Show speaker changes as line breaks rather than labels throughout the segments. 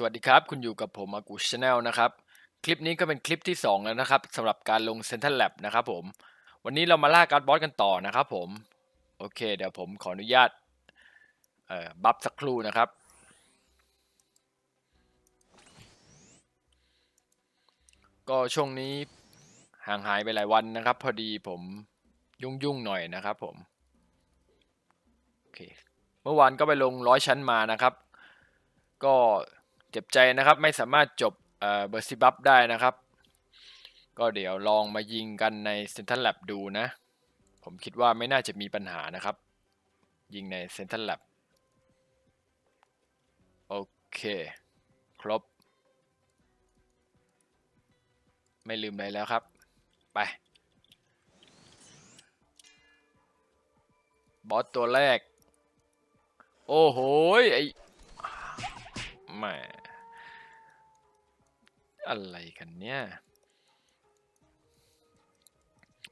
สวัสดีครับ คุณอยู่กับผมอากูชาแนลนะครับ คลิปนี้ก็เป็นคลิปที่ 2 แล้วนะครับสำหรับการลง Central Lab นะครับผม วันนี้เรามาล่าการ์ดบอสกันต่อนะครับผม โอเค เดี๋ยวผมขออนุญาตเอ่อบัฟสักครู่นะครับ ก็ช่วงนี้ห่างหายไปหลายวันนะครับ พอดีผมยุ่งๆหน่อยนะครับผม โอเค เมื่อวานก็ไปลงร้อยชั้นมานะครับ ก็ เจ็บใจนะครับไม่สามารถจบเบอร์ซิบับได้นะครับ ก็เดี๋ยวลองมายิงกันในเซนทัลแลบดูนะ ผมคิดว่าไม่น่าจะมีปัญหานะครับ ยิงในเซนทัลแลบโอเค ครบ ไม่ลืมอะไรแล้วครับ ไปบอสตัวแรก โอ้โหไอ้แม่ อะไรกันเนี่ย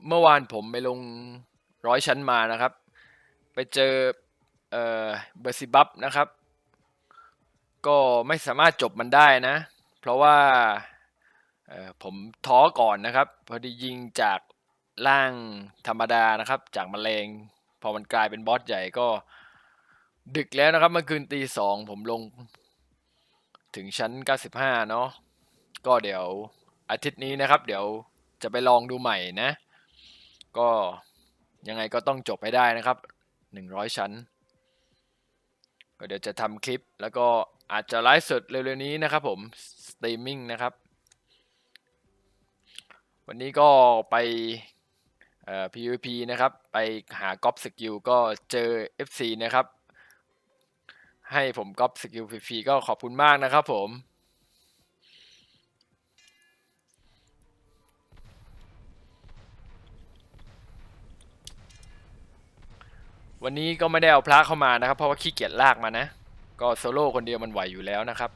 เมื่อวานผมไปลงร้อยชั้นมานะครับ ไปเจอเอ่อเบอร์ซิบับนะครับ ก็ไม่สามารถจบมันได้นะ เพราะว่าผมท้อก่อนนะครับ พอดียิงจากล่างธรรมดานะครับ จากมแมลงพอมันกลายเป็นบอสใหญ่ก็ ดึกแล้วนะครับเมื่อคืนตีสองผมลงถึงชั้น 95 เนาะ ก็เดี๋ยวอาทิตย์นี้นะครับ เดี๋ยวจะไปลองดูใหม่นะ ก็ยังไงก็ต้องจบให้ได้นะครับ 100 ชั้น ก็เดี๋ยวจะทำคลิปแล้วก็อาจจะไลฟ์สดเร็วๆนี้นะครับผม สตรีมมิ่งนะครับ วันนี้ก็ไปเอ่อ PVP นะครับ ไปหาก๊อปสกิลก็เจอ FC นะครับ ให้ผมก๊อปสกิลฟรีๆก็ขอบคุณมากนะครับผม วันนี้ก็ไม่ได้เอาพระเข้ามานะครับ เพราะว่าขี้เกียจลากมานะ ก็โซโล่คนเดียวมันไหวอยู่แล้วนะครับ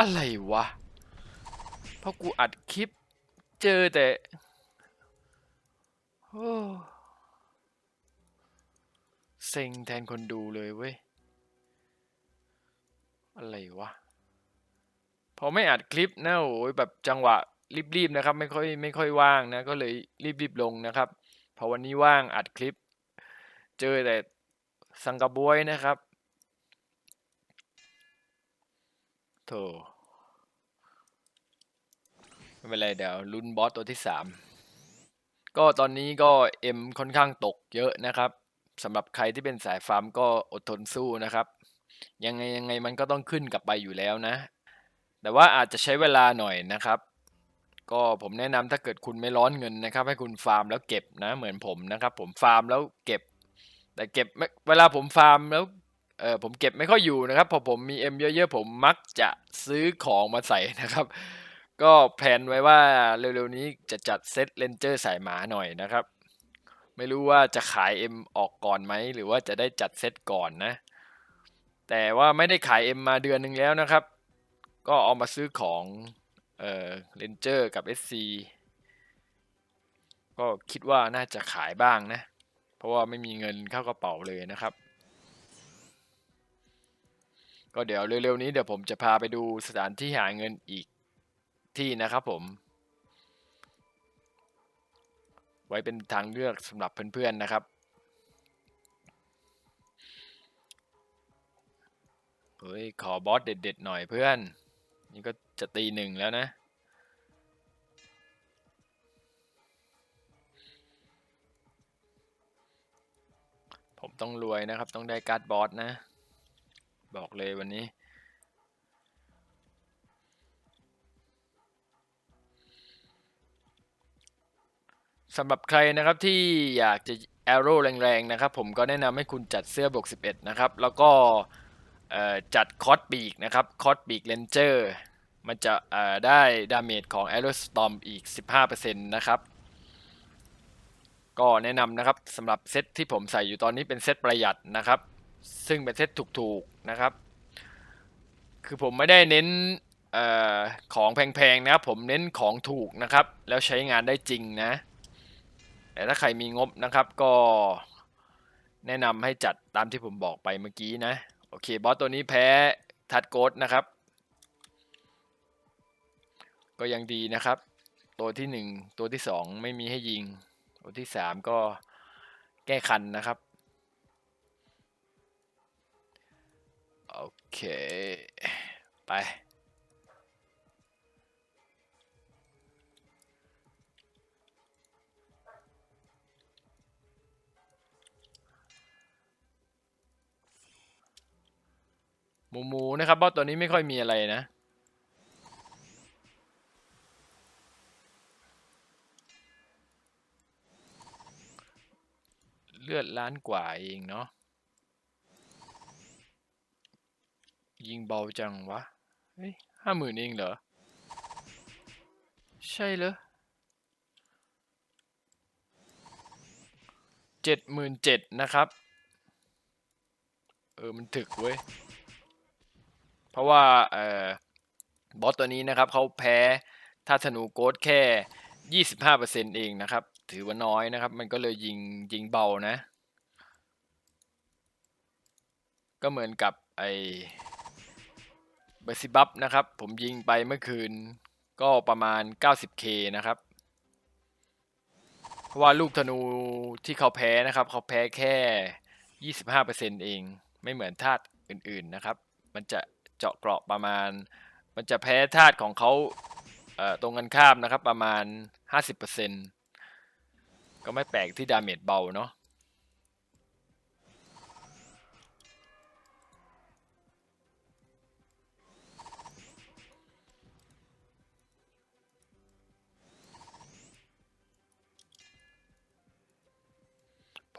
อะไรวะ เพราะกูอัดคลิปเจอแต่โอ้เซ็งแทนคนดูเลยเว้ย อะไรวะ พอไม่อัดคลิปนะโอ้ยแบบจังหวะรีบๆนะครับ ไม่ค่อยไม่ค่อยว่างนะก็เลยรีบๆลงนะครับพอวันนี้ว่างอัดคลิป เจอแต่สังกะบวยนะครับโธ่ไม่เป็นไรเดี๋ยวลุ้นบอสตัวที่สามก็ตอนนี้ก็เอ็มค่อนข้างตกเยอะนะครับสำหรับใครที่เป็นสายฟาร์มก็อดทนสู้นะครับ ยังไงยังไงมันก็ต้องขึ้นกลับไปอยู่แล้วนะ แต่ว่าอาจจะใช้เวลาหน่อยนะครับ ก็ผมแนะนำถ้าเกิดคุณไม่ร้อนเงินนะครับ ให้คุณฟาร์มแล้วเก็บนะเหมือนผมนะครับ ผมฟาร์มแล้วเก็บ แต่เก็บเวลาผมฟาร์มแล้วเออผมเก็บไม่ค่อยอยู่นะครับพอผมมีเอ็มเยอะๆผมมักจะซื้อของมาใส่นะครับ ก็แผนไว้ว่าเร็วๆนี้จะจัดเซตเลนเจอร์สายหมาหน่อยนะครับ ไม่รู้ว่าจะขาย M ออกก่อนไหมหรือว่าจะได้จัดเซตก่อนนะ แต่ว่าไม่ได้ขาย M มาเดือนหนึ่งแล้วนะครับ ก็เอามาซื้อของเอ่อเลนเจอร์กับ SC ก็คิดว่าน่าจะขายบ้างนะ เพราะว่าไม่มีเงินเข้ากระเป๋าเลยนะครับ ก็เดี๋ยวเร็วๆนี้เดี๋ยวผมจะพาไปดูสถานที่หาเงินอีกที่นะครับผม ไว้เป็นทางเลือกสำหรับเพื่อนๆนะครับเฮ้ยขอบอสเด็ดๆหน่อยเพื่อน นี่ก็จะตีหนึ่งแล้วนะ ผมต้องรวยนะครับ ต้องได้การ์ดบอสนะ บอกเลยวันนี้สำหรับใครนะครับที่อยากจะ Arrow แรงๆนะครับ ผมก็แนะนำให้คุณจัดเสื้อบวก11 นะครับ แล้วก็ จัดคอสปีกนะครับคอสปีกเลนเจอร์มันจะได้ดาเมจของ Arrow Storm อีก 15%นะครับ ก็แนะนำนะครับสำหรับเซตที่ผมใส่อยู่ตอนนี้เป็นเซตประหยัดนะครับ ซึ่งเป็นเซตถูกๆนะครับ คือผมไม่ได้เน้นออของแพงๆนะครับ ผมเน้นของถูกนะครับ แล้วใช้งานได้จริงนะ แต่ถ้าใครมีงบนะครับก็แนะนำให้จัดตามที่ผมบอกไปเมื่อกี้นะ โอเค บอสตัวนี้แพ้ทัดโกดนะครับ ก็ยังดีนะครับ ตัวที่หนึ่งตัวที่สองไม่มีให้ยิง ตัวที่สามก็แก้คันนะครับ โอเค ไป มูหมูนะครับบอสตัวนี้ไม่ค่อยมีอะไรนะเลือดล้านกว่าเองเนาะยิงเบาจังวะเฮ้ยห้าหมื่นเองเหรอ ใช่เหรอเจ็ดหมื่นเจ็ดนะครับ เออ มันถึกเว้ย ราะว่าเอ่อบอสตัวนี้นะครับเขาแพ้ท่าธนูโกดแค่ยี่สิบห้าเปอร์เซ็นเองนะครับ ถือว่าน้อยนะครับ มันก็เลยยิงยิงเบานะ ก็เหมือนกับไอเบอร์ซิบับนะครับ ผมยิงไปเมื่อคืนก็ประมาณ 90k นะครับ เพราะว่าลูกธนูที่เขาแพ้นะครับ เขาแพ้แค่ 25%เอง ไม่เหมือนธาตุอื่นๆนะครับ มันจะ เจาะเกราะประมาณ มันจะแพ้ธาตุของเขาเตรงกันข้ามนะครับประมาณ 50%ก็ไม่แปลกที่ดาเมจเบาเนาะ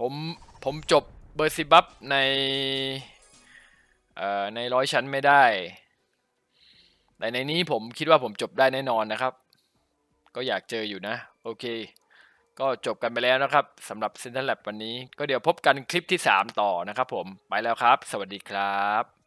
ผม ผมจบเบอร์ซิบับใน ในร้อยชั้นไม่ได้ แต่ในนี้ผมคิดว่าผมจบได้แน่นอนนะครับ ก็อยากเจออยู่นะ โอเค ก็จบกันไปแล้วนะครับสำหรับ Central Lab วันนี้ ก็เดี๋ยวพบกันคลิปที่ 3 ต่อนะครับผม ไปแล้วครับ สวัสดีครับ